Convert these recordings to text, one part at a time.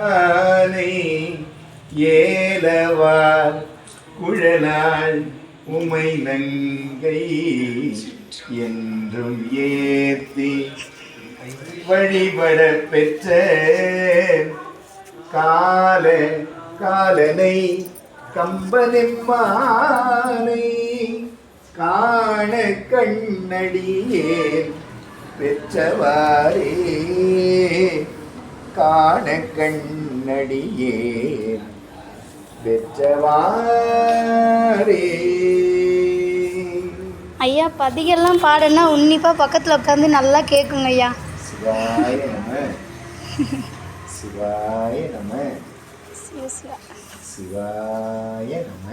ஆனை ஏலவார் குழலாள் உமை நங்கை என்றும் ஏத்தி வழிபட பெற்ற கால காலனை கம்பனெம்மானை காண கண்ணடியே பெற்றவாரே காண கண்ணடியே பெற்றவாரே ஐயா பதிகெல்லாம் பாடுனா உன்னிப்பாக பக்கத்தில் உட்காந்து நல்லா கேட்குங்க ஐயா சிவாய நம. சிவாய நம. சிவ சிவா. சிவாய நம.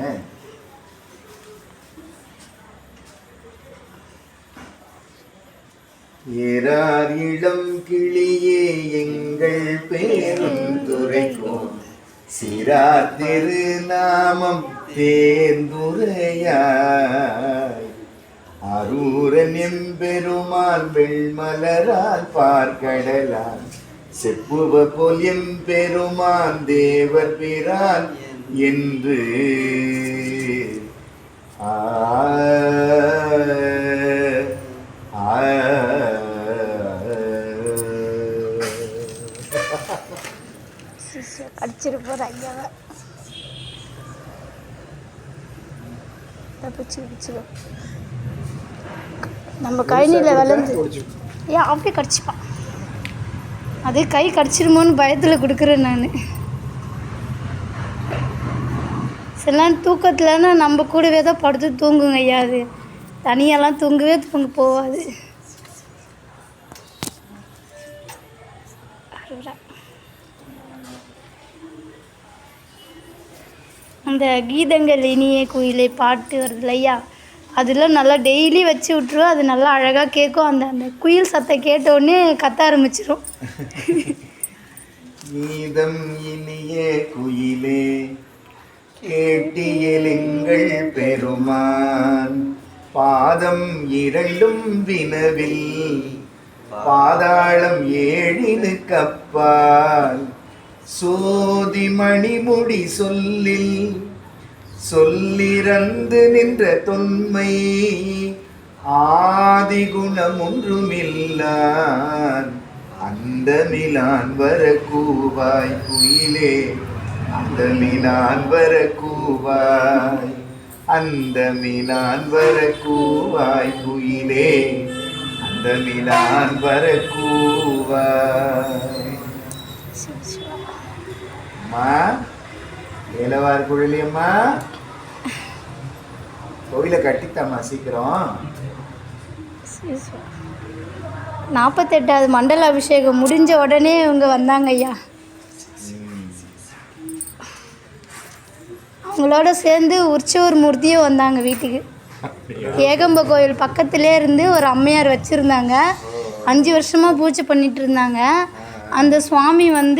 ஏறார் இளம் கிளியே எங்கள் பேருந்துரைக்கும் சிறார் திருநாமம் தேர்ந்துரையாய். அரூரன் எம்பெருமான் வெண்மலரால் பார்க்கடலான். செப்புவ போல் எம்பெருமான் தேவர் பிரான் என்று கடிச்சிருப்போம் ஐயாவை பிடிச்சிக்கோ நம்ம கழனியில் விளைஞ்சு ஏன் அப்படியே கடிச்சிப்பான் அது கை கடிச்சிருமோன்னு பயத்தில் கொடுக்குறேன் நான். சில தூக்கத்துலன்னா நம்ம கூடவே தான் படுத்து தூங்குங்க ஐயா அது. தனியாலாம் தூங்கவே தூங்க போகாது. அந்த கீதங்கள் இனிய குயிலை பாட்டு வருது இல்லையா? அதெல்லாம் நல்லா டெய்லி வச்சு விட்ருவோம் அது நல்லா அழகாக கேட்கும். அந்த அந்த குயில் சத்தம் கேட்ட கத்த ஆரம்பிச்சிடும் கீதம் இனிய குயிலே கேட்டியலுங்கள் பெருமான். பாதம் இரண்டும் வினவில் பாதாளம் ஏழினு கப்பால் சோதி மணிமுடி சொல்லில் சொல்லிறந்து நின்ற தொன்மை ஆதிகுணம் ஒன்றுமில்லான் அந்த மிலான் வர கூவாய் குயிலே அந்த மிலான் வர கூவாய் அந்த மிலான் வர கூவாய் குயிலே அந்த மிலான் வர கூவாய் அம்மா. குழலி அம்மா. கோயிலை கட்டித்தாம்மா சீக்கிரம். நாற்பத்தெட்டாவது மண்டல அபிஷேகம் முடிஞ்ச உடனே இவங்க வந்தாங்க ஐயா. அவங்களோட சேர்ந்து உற்சவர் மூர்த்தியும் வந்தாங்க வீட்டுக்கு. ஏகம்ப கோயில் பக்கத்திலே இருந்து ஒரு அம்மையார் வச்சுருந்தாங்க. அஞ்சு வருஷமாக பூஜை பண்ணிட்டு இருந்தாங்க. அந்த சுவாமி வந்து